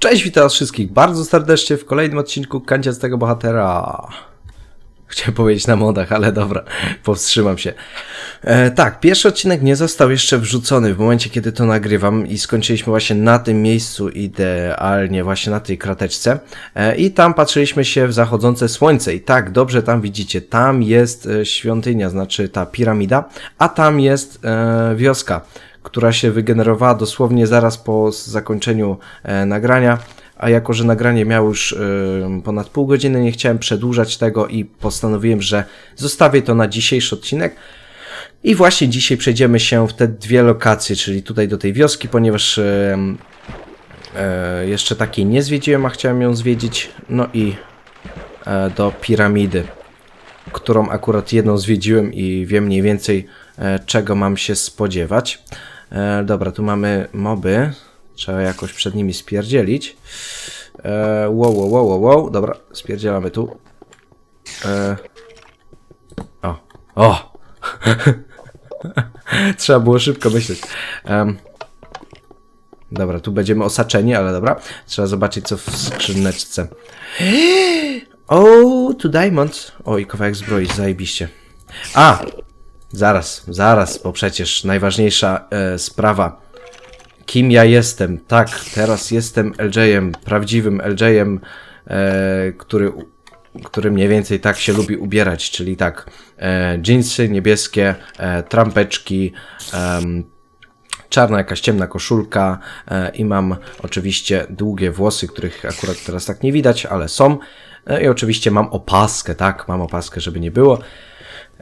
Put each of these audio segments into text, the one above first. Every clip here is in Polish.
Cześć, witam was wszystkich bardzo serdecznie w kolejnym odcinku Kancia z tego bohatera. Chciałem powiedzieć na modach, ale dobra, powstrzymam się. E, tak, pierwszy odcinek nie został jeszcze wrzucony w momencie, kiedy to nagrywam i skończyliśmy właśnie na tym miejscu idealnie, właśnie na tej krateczce. E, I tam patrzyliśmy się w zachodzące słońce i tak, dobrze tam widzicie, tam jest e, świątynia, znaczy ta piramida, a tam jest e, wioska, która się wygenerowała dosłownie zaraz po zakończeniu e, nagrania. A jako, że nagranie miało już y, ponad pół godziny, nie chciałem przedłużać tego i postanowiłem, że zostawię to na dzisiejszy odcinek. I właśnie dzisiaj przejdziemy się w te dwie lokacje, czyli tutaj do tej wioski, ponieważ y, jeszcze takiej nie zwiedziłem, a chciałem ją zwiedzić. No i e, do piramidy, którą akurat jedną zwiedziłem i wiem mniej więcej e, czego mam się spodziewać. E, dobra, tu mamy moby. Trzeba jakoś przed nimi spierdzielić. E, wow, wow, wow, wow. Dobra, spierdzielamy tu. E, o, o! Trzeba było szybko myśleć. Em, dobra, tu będziemy osaczeni, ale dobra. Trzeba zobaczyć, co w skrzyneczce. O, tu diamonds. O, i kawałek zbroi, zajebiście. A! Zaraz, zaraz, bo przecież najważniejsza e, sprawa kim ja jestem. Tak, teraz jestem LJ-em, prawdziwym LJ-em, e, który, który mniej więcej tak się lubi ubierać, czyli tak, e, jeansy niebieskie, e, trampeczki, em, czarna jakaś ciemna koszulka e, i mam oczywiście długie włosy, których akurat teraz tak nie widać, ale są. E, I oczywiście mam opaskę, tak, mam opaskę, żeby nie było.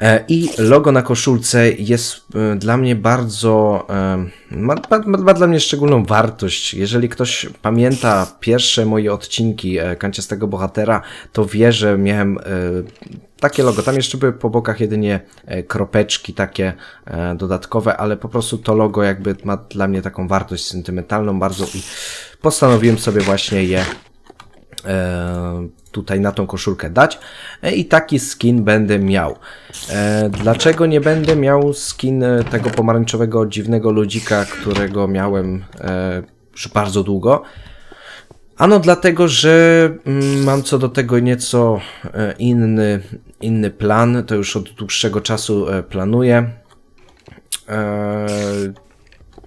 E, I logo na koszulce jest e, dla mnie bardzo, e, ma, ma, ma dla mnie szczególną wartość. Jeżeli ktoś pamięta pierwsze moje odcinki Kanciastego Bohatera, to wie, że miałem takie logo. Tam jeszcze były po bokach jedynie kropeczki takie dodatkowe, ale po prostu to logo jakby ma dla mnie taką wartość sentymentalną bardzo i postanowiłem sobie właśnie je tutaj na tą koszulkę dać e, i taki skin będę miał. E, dlaczego nie będę miał skin e, tego pomarańczowego dziwnego ludzika, którego miałem e, już bardzo długo? Ano dlatego, że mm, mam co do tego nieco e, inny, inny plan, to już od dłuższego czasu e, planuję.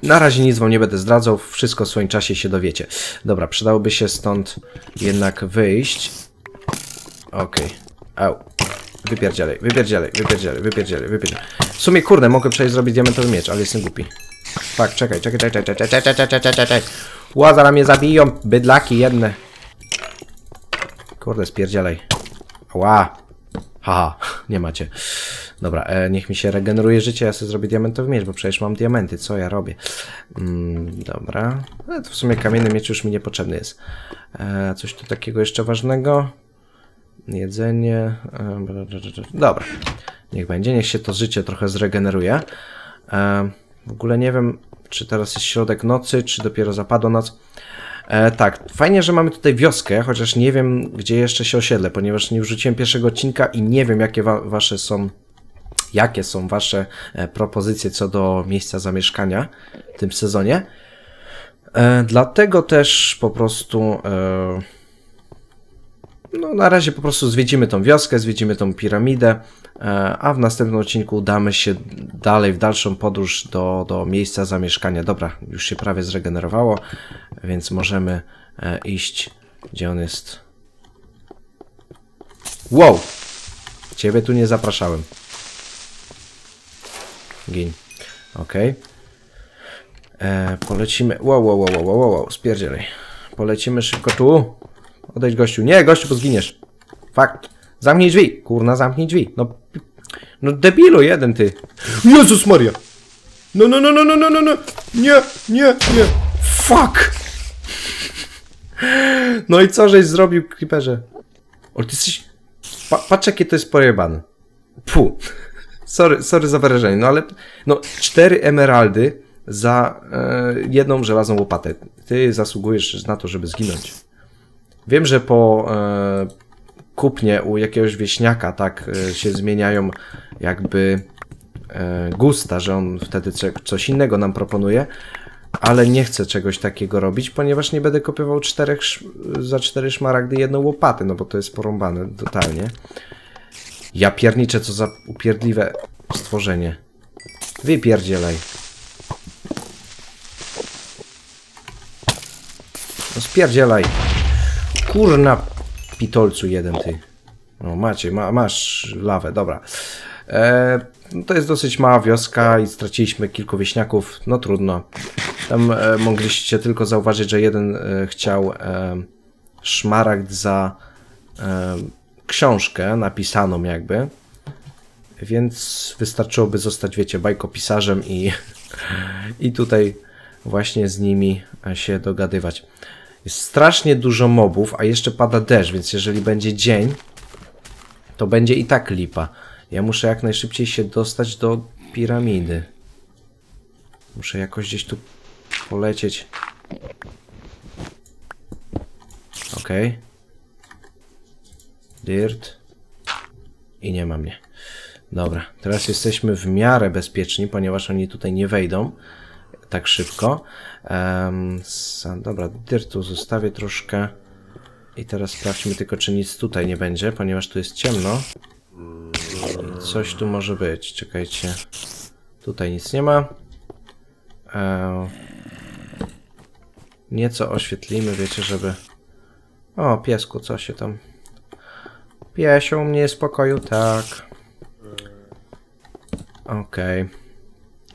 Na razie nic wam nie będę zdradzał, wszystko w swoim czasie się dowiecie. Dobra, przydałoby się stąd jednak wyjść. Okej. Au. Wypierdzielej, wypierdzielej, wypierdzielej, wypierdzielej, wypierdzielej. W sumie, kurde, mogę przejść zrobić diamentowy miecz, ale jestem głupi. Tak, czekaj, czekaj, czekaj, czekaj, czekaj, czekaj, czekaj, czekaj, czekaj. Ła, zaraz mnie zabiją, bydlaki jedne. Kurde, spierdzielej. Ła. Haha, nie macie. Dobra, e, niech mi się regeneruje życie, ja sobie zrobię diamentowy miecz, bo przecież mam diamenty, co ja robię? Mm, dobra, e, to w sumie kamienny miecz już mi niepotrzebny jest. E, coś tu takiego jeszcze ważnego? Jedzenie. e. Dobra, niech będzie, niech się to życie trochę zregeneruje. E, w ogóle nie wiem, czy teraz jest środek nocy, czy dopiero zapadła noc. E, tak, fajnie, że mamy tutaj wioskę, chociaż nie wiem, gdzie jeszcze się osiedlę, ponieważ nie wrzuciłem pierwszego odcinka i nie wiem, jakie wa wasze są, jakie są wasze e, propozycje co do miejsca zamieszkania w tym sezonie. E, dlatego też po prostu, e, no na razie po prostu zwiedzimy tą wioskę, zwiedzimy tą piramidę, a w następnym odcinku udamy się dalej w dalszą podróż do, do miejsca zamieszkania. Dobra, już się prawie zregenerowało, więc możemy iść, gdzie on jest. Wow! Ciebie tu nie zapraszałem. Gin. Okej. E, Polecimy. Wow, wow, wow, wow, wow, wow, spierdzielej. Polecimy szybko tu. Odejdź gościu. Nie, gościu, bo zginiesz. Fakt. Zamknij drzwi. Kurna, zamknij drzwi. No, no debilu jeden ty. Jezus Maria. No, no, no, no, no, no, no, no. Nie, nie, nie. Fuck. No i co żeś zrobił, Creeperze? O, ty jesteś... Pa, patrz, jakie to jest pojebane. Pu. Sorry, sorry za wyrażenie, no ale... No, cztery emeraldy za e, jedną żelazną łopatę. Ty zasługujesz na to, żeby zginąć. Wiem, że po e, kupnie u jakiegoś wieśniaka tak e, się zmieniają jakby e, gusta, że on wtedy co, coś innego nam proponuje, ale nie chcę czegoś takiego robić, ponieważ nie będę kopiował czterech za cztery szmaragdy jedną łopatę, no bo to jest porąbane totalnie. Ja pierniczę, co za upierdliwe stworzenie. Wypierdzielaj. No spierdzielaj. Kurna pitolcu jeden ty. No macie, ma, masz lawę, dobra. E, no to jest dosyć mała wioska i straciliśmy kilku wieśniaków, no trudno. Tam e, mogliście tylko zauważyć, że jeden e, chciał e, szmaragd za e, książkę napisaną jakby. Więc wystarczyłoby zostać, wiecie, bajkopisarzem i, i tutaj właśnie z nimi się dogadywać. Jest strasznie dużo mobów, a jeszcze pada deszcz, więc jeżeli będzie dzień, to będzie i tak lipa. Ja muszę jak najszybciej się dostać do piramidy. Muszę jakoś gdzieś tu polecieć. Okej. Dirt. I nie ma mnie. Dobra, teraz jesteśmy w miarę bezpieczni, ponieważ oni tutaj nie wejdą tak szybko. Um, dobra, dirtu zostawię troszkę. I teraz sprawdźmy tylko, czy nic tutaj nie będzie, ponieważ tu jest ciemno. Coś tu może być. Czekajcie. Tutaj nic nie ma. E, nieco oświetlimy, wiecie, żeby... O, piesku, co się tam... Piesiu, u mnie jest w pokoju, tak. Okej.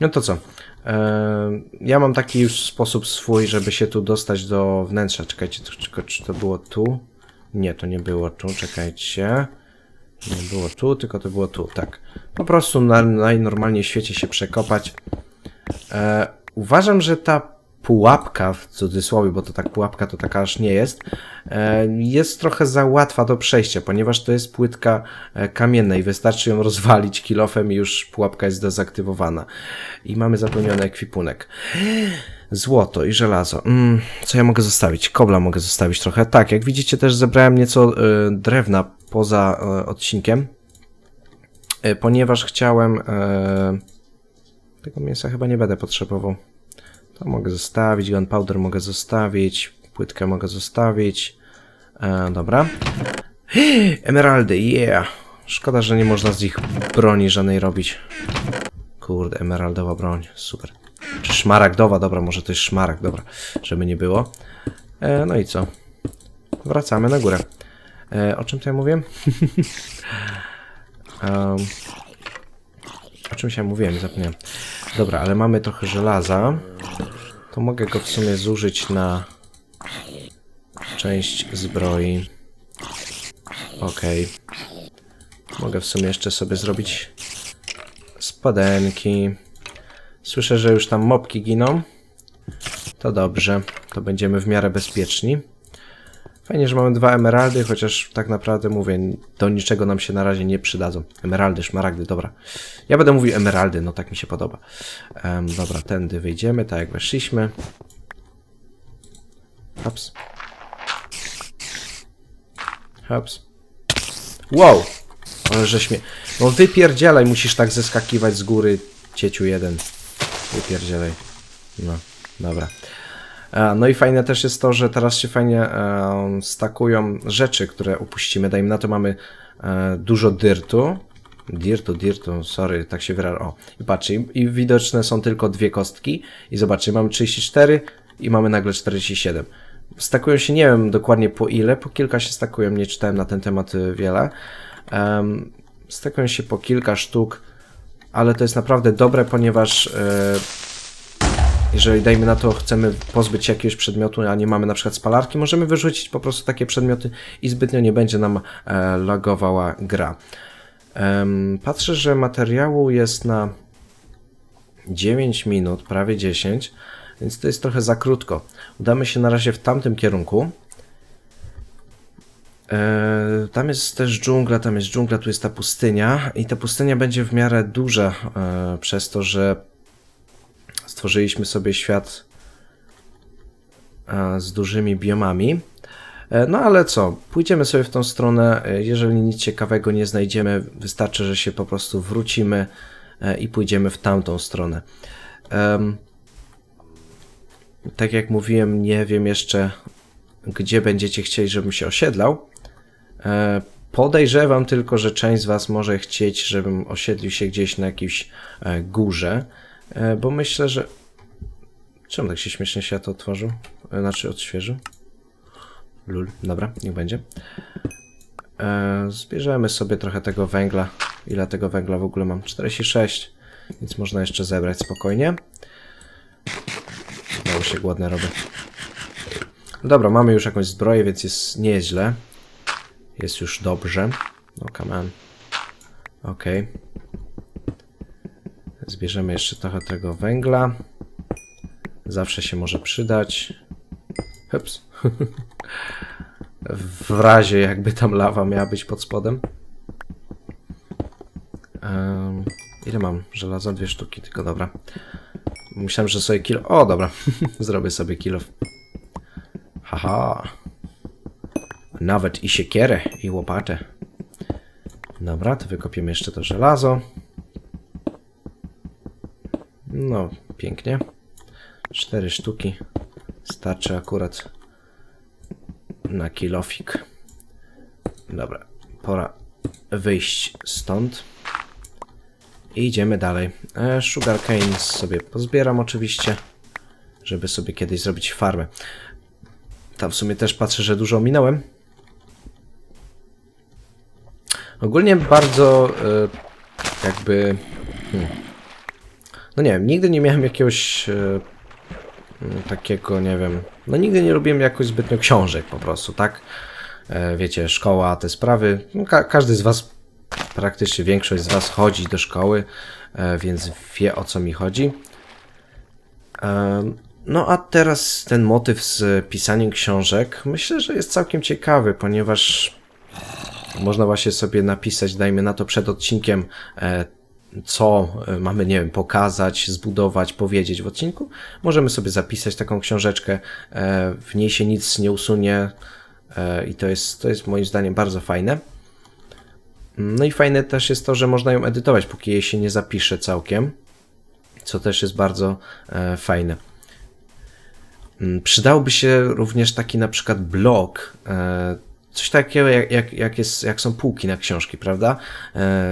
No to co? E, ja mam taki już sposób swój, żeby się tu dostać do wnętrza. Czekajcie, czy, czy to było tu? Nie, to nie było tu, czekajcie. Nie było tu, tylko to było tu, tak. Po prostu na, najnormalniej w świecie się przekopać. E, uważam, że ta pułapka, w cudzysłowie, bo to tak pułapka to taka aż nie jest, e, jest trochę za łatwa do przejścia, ponieważ to jest płytka e, kamienna i wystarczy ją rozwalić kilofem i już pułapka jest dezaktywowana. I mamy zapełniony ekwipunek. Złoto i żelazo. Mm, co ja mogę zostawić? Kobla mogę zostawić trochę. Tak, jak widzicie też zebrałem nieco y, drewna poza y, odcinkiem, y, ponieważ chciałem... tego mięsa chyba nie będę potrzebował. To mogę zostawić, gunpowder mogę zostawić, płytkę mogę zostawić. E, dobra. Emeraldy, yeah! Szkoda, że nie można z nich broni żadnej robić. Kurde, emeraldowa broń, super. Czy szmaragdowa, dobra, może to jest szmaragd, dobra, żeby nie było. E, no i co? Wracamy na górę. E, o czym to ja mówię? um, o czymś ja mówiłem, zapomniałem. Dobra, ale mamy trochę żelaza. To mogę go w sumie zużyć na część zbroi. Okej. Okay. Mogę w sumie jeszcze sobie zrobić spodenki. Słyszę, że już tam mopki giną. To dobrze. To będziemy w miarę bezpieczni. Fajnie, że mamy dwa emeraldy, chociaż tak naprawdę mówię, do niczego nam się na razie nie przydadzą. Emeraldy, szmaragdy, dobra. Ja będę mówił emeraldy, no tak mi się podoba. Um, dobra, tędy wyjdziemy, tak jak weszliśmy. Hops. Hops. Wow! Ale żeś mnie... No wypierdzielaj, musisz tak zeskakiwać z góry, cieciu jeden. Wypierdzielaj. No, dobra. E, no i fajne też jest to, że teraz się fajnie e, stakują rzeczy, które upuścimy. Dajmy na to mamy e, dużo dyrtu. Dirtu, dirtu, sorry, tak się wyraża. O, i patrzcie, i, widoczne są tylko dwie kostki. I zobaczcie, mamy 34 i mamy nagle 47. Stakują się, nie wiem dokładnie po ile, po kilka się stakują, nie czytałem na ten temat wiele. Um, stakują się po kilka sztuk, ale to jest naprawdę dobre, ponieważ e, jeżeli dajmy na to chcemy pozbyć się jakiegoś przedmiotu, a nie mamy na przykład spalarki, możemy wyrzucić po prostu takie przedmioty i zbytnio nie będzie nam e, lagowała gra. Patrzę, że materiału jest na 9 minut, prawie 10, więc to jest trochę za krótko. Udamy się na razie w tamtym kierunku. E, tam jest też dżungla, tam jest dżungla, tu jest ta pustynia i ta pustynia będzie w miarę duża e, przez to, że stworzyliśmy sobie świat e, z dużymi biomami. E, no ale co, pójdziemy sobie w tą stronę. E, jeżeli nic ciekawego nie znajdziemy, wystarczy, że się po prostu wrócimy i pójdziemy w tamtą stronę. Tak jak mówiłem, nie wiem jeszcze, gdzie będziecie chcieli, żebym się osiedlał. Podejrzewam tylko, że część z Was może chcieć, żebym osiedlił się gdzieś na jakiejś górze, bo myślę, że. Czemu tak się śmiesznie świat otworzył? E, znaczy odświeżył? Lul, dobra, niech będzie. E, zbierzemy sobie trochę tego węgla. Ile tego węgla w ogóle mam? 46, więc można jeszcze zebrać spokojnie. Znowu się głodne robię. No dobra, mamy już jakąś zbroję, więc jest nie jest już dobrze. No, come on. Okej. Zbierzemy jeszcze trochę tego węgla. Zawsze się może przydać. Ups. w razie jakby tam lawa miała być pod spodem. Em, ile mam? Żelaza? Dwie sztuki, tylko dobra. Myślałem, że sobie kilo... O, dobra. Zrobię sobie kilo. Haha. Nawet i siekierę, i łopatę. Dobra, to wykopiemy jeszcze to żelazo. No, pięknie. Cztery sztuki. Starczy akurat na kilofik. Dobra, pora wyjść stąd. I idziemy dalej. E, Sugar cane sobie pozbieram oczywiście, żeby sobie kiedyś zrobić farmę. Tam w sumie też patrzę, że dużo minąłem. Ogólnie bardzo e, jakby... Hmm. No nie wiem, nigdy nie miałem jakiegoś e, mm, takiego, nie wiem... No nigdy nie lubiłem jakoś zbytnio książek po prostu, tak? E, wiecie, szkoła, te sprawy. No, ka każdy z was, praktycznie większość z was chodzi do szkoły, e, więc wie o co mi chodzi. E, No a teraz ten motyw z pisaniem książek myślę, że jest całkiem ciekawy, ponieważ można właśnie sobie napisać, dajmy na to przed odcinkiem, e, co e, mamy, nie wiem, pokazać, zbudować, powiedzieć w odcinku. Możemy sobie zapisać taką książeczkę, e, w niej się nic nie usunie e, i to jest, to jest moim zdaniem bardzo fajne. No i fajne też jest to, że można ją edytować, póki jej się nie zapisze całkiem, co też jest bardzo fajne. Mm, Przydałby się również taki na przykład blog, coś takiego jak, jak, jak, jest, jak są półki na książki, prawda?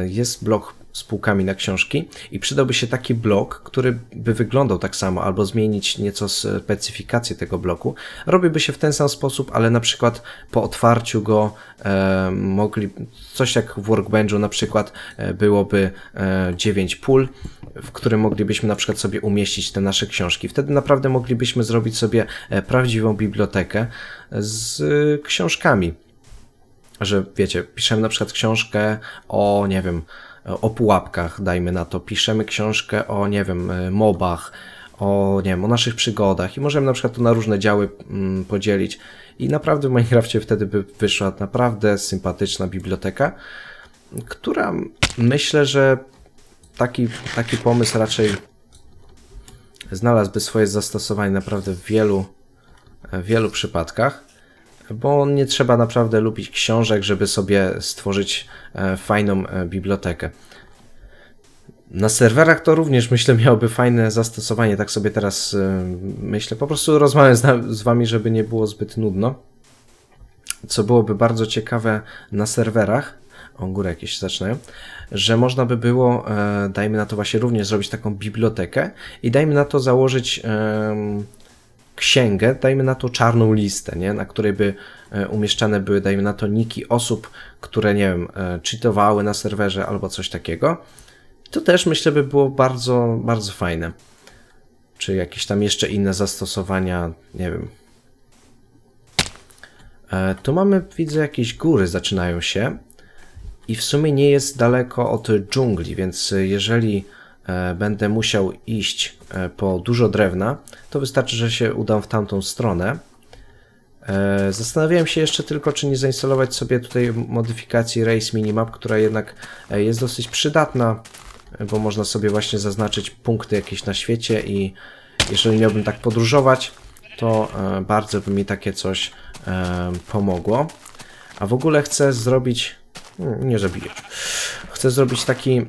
Jest blog z półkami na książki i przydałby się taki blok, który by wyglądał tak samo, albo zmienić nieco specyfikację tego bloku. Robiłby się w ten sam sposób, ale na przykład po otwarciu go e, mogli, coś jak w Workbenchu na przykład e, byłoby e, 9 pól, w którym moglibyśmy na przykład sobie umieścić te nasze książki. Wtedy naprawdę moglibyśmy zrobić sobie e, prawdziwą bibliotekę z książkami że wiecie, piszemy na przykład książkę o, nie wiem, o pułapkach, dajmy na to, piszemy książkę o, nie wiem, e, mobach, o, nie wiem, o naszych przygodach i możemy na przykład to na różne działy mm, podzielić. I naprawdę w Minecrafcie wtedy by wyszła naprawdę sympatyczna biblioteka, która myślę, że taki, taki pomysł raczej znalazłby swoje zastosowanie naprawdę w wielu, w wielu przypadkach bo nie trzeba naprawdę lubić książek, żeby sobie stworzyć e, fajną e, bibliotekę. Na serwerach to również myślę miałoby fajne zastosowanie, tak sobie teraz e, myślę. Po prostu rozmawiam z, wami, żeby nie było zbyt nudno. Co byłoby bardzo ciekawe na serwerach, o górę jakieś zaczynają, że można by było, dajmy na to właśnie również zrobić taką bibliotekę i dajmy na to założyć księgę, dajmy na to czarną listę, nie? na której by e, umieszczane były, dajmy na to niki osób, które, nie wiem, e, cheatowały na serwerze albo coś takiego. To też myślę by było bardzo, bardzo fajne. Czy jakieś tam jeszcze inne zastosowania, nie wiem. E, Tu mamy, widzę, jakieś góry zaczynają się i w sumie nie jest daleko od dżungli, więc jeżeli będę musiał iść e, po dużo drewna, to wystarczy, że się udam w tamtą stronę. E, Zastanawiałem się jeszcze tylko, czy nie zainstalować sobie tutaj modyfikacji Race Minimap, która jednak e, jest dosyć przydatna, e, bo można sobie właśnie zaznaczyć punkty jakieś na świecie i jeżeli miałbym tak podróżować, to e, bardzo by mi takie coś e, pomogło. A w ogóle chcę zrobić. mm, Nie zabiję. Chcę zrobić taki.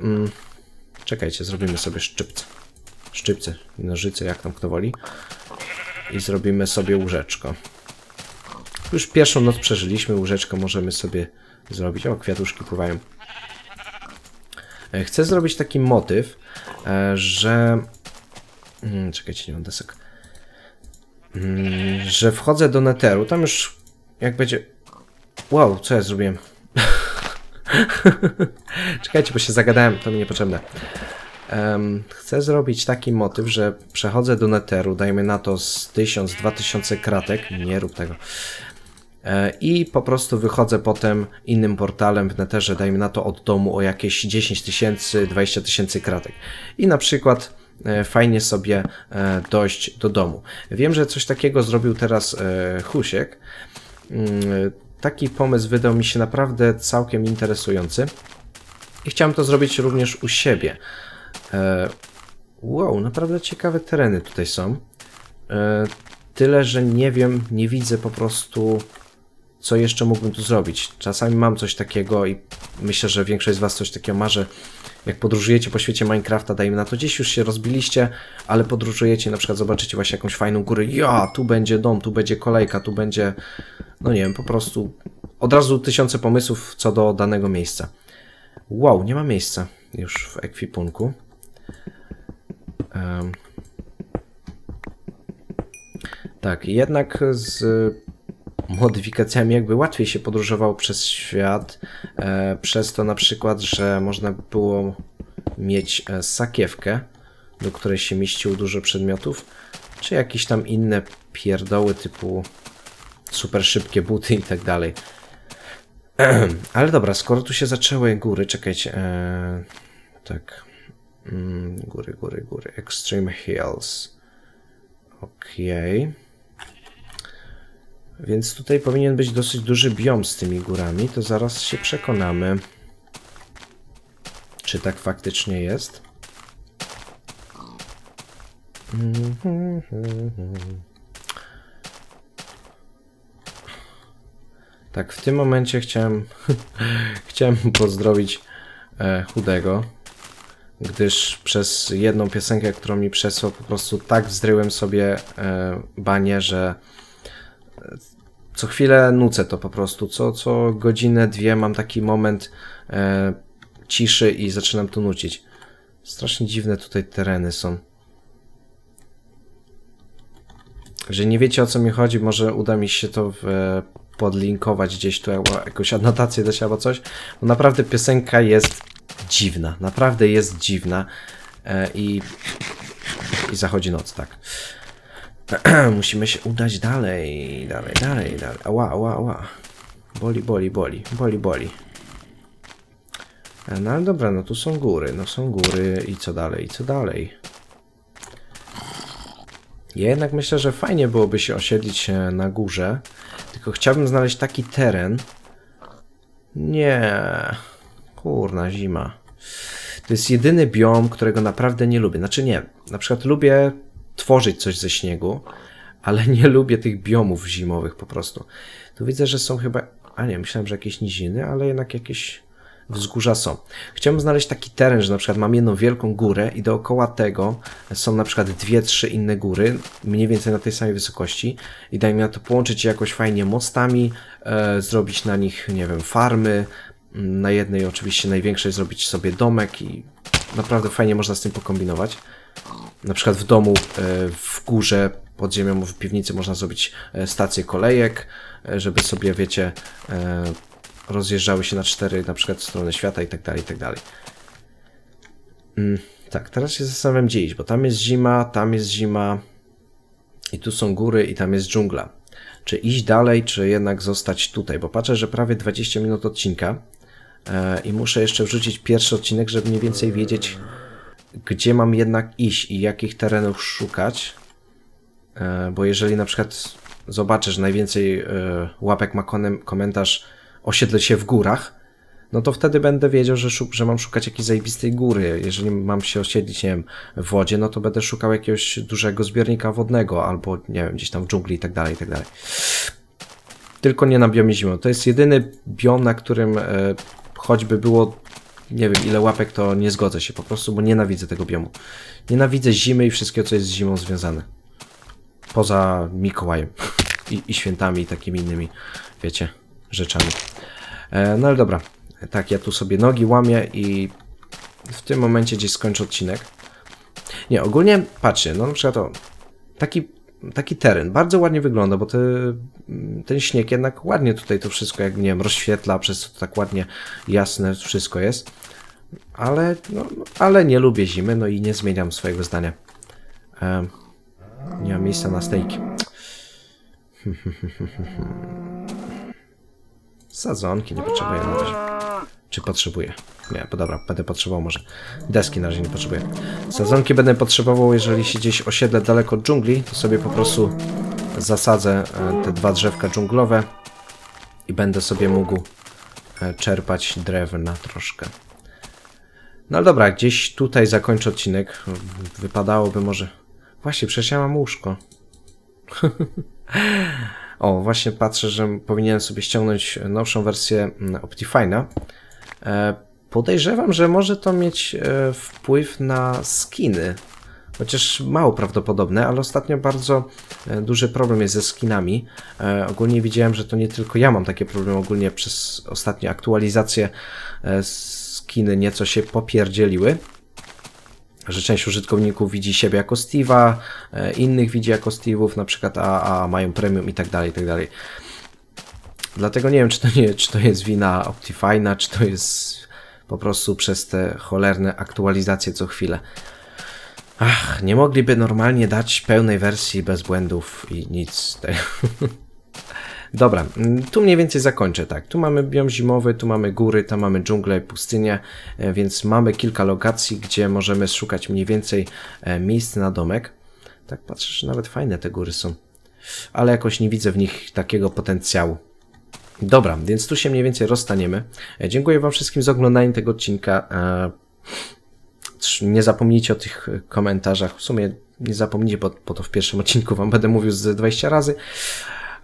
Czekajcie, zrobimy sobie szczypce. Szczypce, nożyce, jak tam kto woli. i zrobimy sobie łóżeczko. Już pierwszą noc przeżyliśmy, łóżeczko możemy sobie zrobić. O, kwiatuszki pływają. E, Chcę zrobić taki motyw, e, że... Hmm, czekajcie, nie mam desek. Mm, że wchodzę do neteru, tam już jak będzie... Wow, co ja zrobiłem? Czekajcie, bo się zagadałem, to mi niepotrzebne. Em, chcę zrobić taki motyw, że przechodzę do neteru, dajmy na to z 1000-2000 kratek, nie rób tego. E, I po prostu wychodzę potem innym portalem w neterze, dajmy na to od domu o jakieś 10 tysięcy, 20 tysięcy kratek. I na przykład e, fajnie sobie e, dojść do domu. Wiem, że coś takiego zrobił teraz Husiek. Taki pomysł wydał mi się naprawdę całkiem interesujący. I chciałem to zrobić również u siebie. E, wow, naprawdę ciekawe tereny tutaj są. E, tyle, że nie wiem, nie widzę po prostu, co jeszcze mógłbym tu zrobić. Czasami mam coś takiego i myślę, że większość z Was coś takiego ma, że jak podróżujecie po świecie Minecrafta, dajmy na to, gdzieś już się rozbiliście, ale podróżujecie, na przykład zobaczycie właśnie jakąś fajną górę, ja, tu będzie dom, tu będzie kolejka, tu będzie, no nie wiem, po prostu od razu tysiące pomysłów co do danego miejsca. Wow, nie ma miejsca już w ekwipunku. Em. tak, jednak z modyfikacjami jakby łatwiej się podróżowało przez świat, e, przez to na przykład, że można było mieć e, sakiewkę, do której się mieściło dużo przedmiotów, czy jakieś tam inne pierdoły typu super szybkie buty i tak dalej. Ale dobra, skoro tu się zaczęły góry, czekajcie. E, tak. Mm, góry, góry, góry. Extreme Hills. Okej. Więc tutaj powinien być dosyć duży biom z tymi górami. To zaraz się przekonamy, czy tak faktycznie jest. Tak, w tym momencie chciałem, chciałem pozdrowić e, Chudego, gdyż przez jedną piosenkę, którą mi przesłał, po prostu tak zdryłem sobie e, banie, że e, co chwilę nucę to po prostu. Co, co godzinę, dwie mam taki moment e, ciszy i zaczynam tu nucić. Strasznie dziwne tutaj tereny są. Jeżeli nie wiecie o co mi chodzi, może uda mi się to w, e, podlinkować gdzieś tu jakąś anotację dać albo coś. Bo naprawdę piosenka jest dziwna. Naprawdę jest dziwna. E, I, I zachodzi noc, tak. Musimy się udać dalej, dalej, dalej, dalej. Ała, ała, ała. Boli, boli, boli, boli, boli. E, No ale dobra, no tu są góry, no są góry i co dalej, i co dalej. Ja jednak myślę, że fajnie byłoby się osiedlić e, na górze, tylko chciałbym znaleźć taki teren. Nie, kurna zima. To jest jedyny biom, którego naprawdę nie lubię. Znaczy nie, na przykład lubię tworzyć coś ze śniegu, ale nie lubię tych biomów zimowych po prostu. Tu widzę, że są chyba, a nie, myślałem, że jakieś niziny, ale jednak jakieś wzgórza są. Chciałbym znaleźć taki teren, że na przykład mam jedną wielką górę i dookoła tego są na przykład dwie, trzy inne góry, mniej więcej na tej samej wysokości i daj mi na to połączyć je jakoś fajnie mostami, e, zrobić na nich, nie wiem, farmy, Mm, na jednej oczywiście największej zrobić sobie domek i naprawdę fajnie można z tym pokombinować. Na przykład w domu e, w górze pod ziemią w piwnicy można zrobić e, stację kolejek, e, żeby sobie, wiecie, rozjeżdżały się na cztery, na przykład w stronę świata i tak dalej, i tak dalej. Mm, tak, teraz się zastanawiam gdzie iść, bo tam jest zima, tam jest zima i tu są góry i tam jest dżungla. Czy iść dalej, czy jednak zostać tutaj, bo patrzę, że prawie 20 minut odcinka e, i muszę jeszcze wrzucić pierwszy odcinek, żeby mniej więcej wiedzieć, gdzie mam jednak iść i jakich terenów szukać. E, Bo jeżeli na przykład zobaczę, że najwięcej e, łapek ma komentarz osiedlę się w górach, no to wtedy będę wiedział, że, że mam szukać jakiejś zajebistej góry. Jeżeli mam się osiedlić, nie wiem, w wodzie, no to będę szukał jakiegoś dużego zbiornika wodnego albo, nie wiem, gdzieś tam w dżungli i tak dalej, i tak dalej. Tylko nie na biomie zimą. To jest jedyny biom, na którym e, choćby było nie wiem ile łapek, to nie zgodzę się po prostu, bo nienawidzę tego biomu. Nienawidzę zimy i wszystkiego, co jest z zimą związane. Poza Mikołajem i, i świętami i takimi innymi, wiecie, rzeczami. E, no ale dobra. Tak, ja tu sobie nogi łamię i w tym momencie gdzieś skończę odcinek. Nie, ogólnie patrzcie, no na przykład o, taki, taki teren bardzo ładnie wygląda, bo te, ten śnieg jednak ładnie tutaj to wszystko, jak nie wiem, rozświetla, przez to tak ładnie jasne wszystko jest. Ale, no, ale nie lubię zimy, no i nie zmieniam swojego zdania. Em, nie ma miejsca na stejki. Sadzonki nie potrzebuję na razie. Czy potrzebuję? Nie, bo dobra, będę potrzebował może. Deski na razie nie potrzebuję. Sadzonki będę potrzebował, jeżeli się gdzieś osiedlę daleko od dżungli, to sobie po prostu zasadzę e, te dwa drzewka dżunglowe i będę sobie mógł e, czerpać drewna troszkę. No ale dobra, gdzieś tutaj zakończę odcinek. Wypadałoby może... Właśnie, przecież ja mam łóżko. O, właśnie patrzę, że powinienem sobie ściągnąć nowszą wersję mm, Optifine'a. E, Podejrzewam, że może to mieć e, wpływ na skiny. Chociaż mało prawdopodobne, ale ostatnio bardzo e, duży problem jest ze skinami. Ogólnie widziałem, że to nie tylko ja mam takie problemy, ogólnie przez ostatnie aktualizacje skiny nieco się popierdzieliły że część użytkowników widzi siebie jako Steve'a, e, innych widzi jako Steve'ów, na przykład, a, a mają premium i tak dalej, i tak dalej. Dlatego nie wiem, czy to, nie, czy to jest wina Optifine'a, czy to jest po prostu przez te cholerne aktualizacje co chwilę. Ach, nie mogliby normalnie dać pełnej wersji bez błędów i nic. Tego. Dobra, mm, tu mniej więcej zakończę, tak. Tu mamy biom zimowy, tu mamy góry, tam mamy dżunglę, pustynię, e, więc mamy kilka lokacji, gdzie możemy szukać mniej więcej e, miejsc na domek. Tak patrzę, że nawet fajne te góry są. Ale jakoś nie widzę w nich takiego potencjału. Dobra, więc tu się mniej więcej rozstaniemy. E, Dziękuję Wam wszystkim za oglądanie tego odcinka. Nie zapomnijcie o tych komentarzach. W sumie nie zapomnijcie, bo, bo to w pierwszym odcinku Wam będę mówił z 20 razy.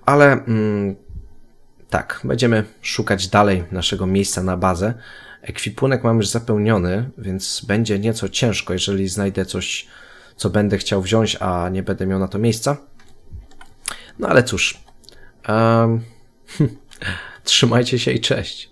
Ale mm, tak, będziemy szukać dalej naszego miejsca na bazę. Ekwipunek mam już zapełniony, więc będzie nieco ciężko, jeżeli znajdę coś, co będę chciał wziąć, a nie będę miał na to miejsca. No ale cóż. Um, trzymajcie się i cześć.